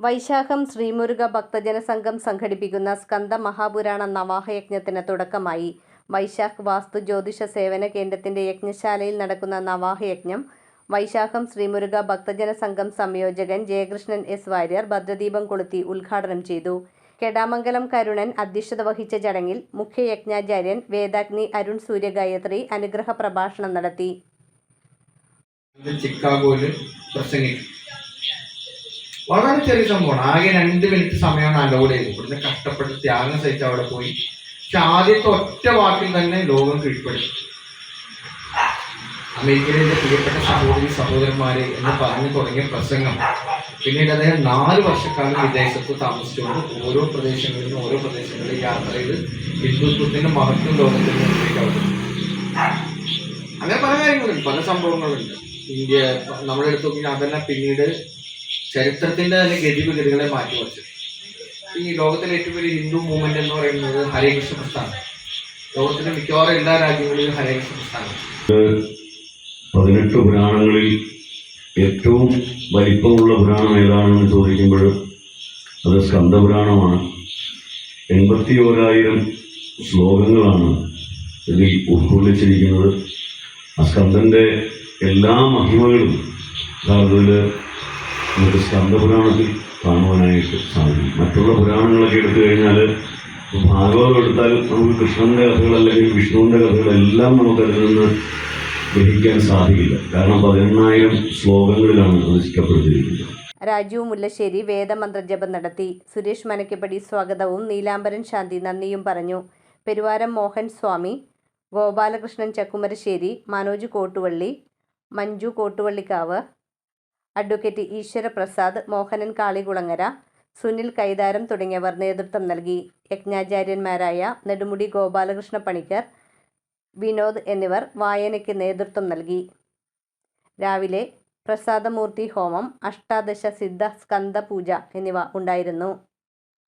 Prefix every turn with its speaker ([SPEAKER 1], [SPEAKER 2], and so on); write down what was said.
[SPEAKER 1] വൈശാഖം ശ്രീമുരുക ഭക്തജന സംഘം സംഘടിപ്പിക്കുന്ന സ്കന്ദ മഹാപുരാണ നവാഹയജ്ഞത്തിന് തുടക്കമായി. വൈശാഖ് വാസ്തു ജ്യോതിഷ സേവന കേന്ദ്രത്തിന്റെ യജ്ഞശാലയിൽ നടക്കുന്ന നവാഹയജ്ഞം വൈശാഖം ശ്രീമുരുക ഭക്തജന സംഘം സംയോജകൻ ജയകൃഷ്ണൻ എസ് വാര്യർ ഭദ്രദീപം കൊളുത്തി ഉദ്ഘാടനം ചെയ്തു. കെടാമംഗലം കരുണൻ അധ്യക്ഷത വഹിച്ച ചടങ്ങിൽ മുഖ്യ യജ്ഞാചാര്യൻ വേദാഗ്നി അരുൺ സൂര്യഗായത്രി അനുഗ്രഹ പ്രഭാഷണം നടത്തി
[SPEAKER 2] ചിക്കാഗോയിൽ പ്രസംഗിച്ചു വളരെ ചെറിയ സംഭവമാണ്. ആകെ രണ്ട് മിനിറ്റ് സമയമാണ് അലോഡ് ചെയ്തത് ഇവിടുന്ന് കഷ്ടപ്പെട്ട് ത്യാഗം സഹിച്ച് അവിടെ പോയി. പക്ഷെ ആദ്യത്തെ ഒറ്റ വാക്കിൽ തന്നെ ലോകം കീഴ്പ്പെടുത്തി അമേരിക്കയിലെ പ്രിയപ്പെട്ട സഹോദരി സഹോദരന്മാരെ എന്ന് പറഞ്ഞു തുടങ്ങിയ പ്രസംഗം. പിന്നീട് അദ്ദേഹം നാല് വർഷക്കാലം വിദേശത്ത് താമസിച്ചുകൊണ്ട് ഓരോ പ്രദേശങ്ങളിൽ നിന്നും ഓരോ പ്രദേശങ്ങളിൽ യാത്ര ചെയ്ത് ഹിന്ദുത്വത്തിന്റെ മഹത്വം ലോകത്തിൽ അങ്ങനെ പല കാര്യങ്ങളുണ്ട്. പല സംഭവങ്ങളുണ്ട്. ഇന്ത്യ അടുത്ത് നോക്കി അതെല്ലാം പിന്നീട് ചരിത്രത്തിന്റെ തന്നെ ഗതിവിഗതികളെ മാറ്റിമറിച്ചു. ഈ ലോകത്തിലെ ഏറ്റവും വലിയ ഹിന്ദു മൂവ്മെന്റ് എന്ന് പറയുന്നത് ഹരേകൃഷ്ണ പ്രസ്ഥാനം. ലോകത്തിലെ മിക്കവാറും എല്ലാ രാജ്യങ്ങളിലും ഹരേകൃഷ്ണ പ്രസ്ഥാനം.
[SPEAKER 3] പതിനെട്ട് പുരാണങ്ങളിൽ ഏറ്റവും വലിപ്പമുള്ള പുരാണം ഏതാണെന്ന് ചോദിക്കുമ്പോൾ അത് സ്കന്ധപുരാണമാണ് എൺപത്തി ഓരായിരം ശ്ലോകങ്ങളാണ് ഇതിൽ ഉൾക്കൊള്ളിച്ചിരിക്കുന്നത്. ആ സ്കന്ധന്റെ എല്ലാ മഹിമകളും യഥാർത്ഥത്തിൽ നമുക്ക് സ്കന്ധപുരാണത്തിൽ കാണുവാനായിട്ട് സാധിക്കും മറ്റുള്ള പുരാണങ്ങളൊക്കെ എടുത്തു കഴിഞ്ഞാൽ ഭാഗവതം എടുത്താൽ നമുക്ക് കൃഷ്ണന്റെ കഥകൾ അല്ലെങ്കിൽ വിഷ്ണുവിന്റെ കഥകളെല്ലാം നമുക്കതിൽ നിന്ന് ഗ്രഹിക്കാൻ സാധിക്കില്ല. കാരണം പതിനെണ്ണായിരം ശ്ലോകങ്ങളിലാണ് അത്
[SPEAKER 1] രാജു മുല്ലശ്ശേരി വേദമന്ത്ര ജപം നടത്തി. സുരേഷ് മനക്കപ്പടി സ്വാഗതവും. നീലാംബരൻ ശാന്തി നന്ദിയും പറഞ്ഞു. പെരുവാരം മോഹൻ സ്വാമി ഗോപാലകൃഷ്ണൻ ചക്കുമരശ്ശേരി മനോജ് കോട്ടുവള്ളി മഞ്ജു കോട്ടുവള്ളിക്കാവ് അഡ്വക്കേറ്റ് ഈശ്വരപ്രസാദ് മോഹനൻ കാളികുളങ്ങര സുനിൽ കൈതാരം തുടങ്ങിയവർ നേതൃത്വം നൽകി. യജ്ഞാചാര്യന്മാരായ നെടുമുടി ഗോപാലകൃഷ്ണ പണിക്കർ വിനോദ് എന്നിവർ വായനയ്ക്ക് നേതൃത്വം നൽകി. രാവിലെ പ്രസാദമൂർത്തി ഹോമം അഷ്ടാദശ സിദ്ധ സ്കന്ദ പൂജ എന്നിവ ഉണ്ടായിരുന്നു.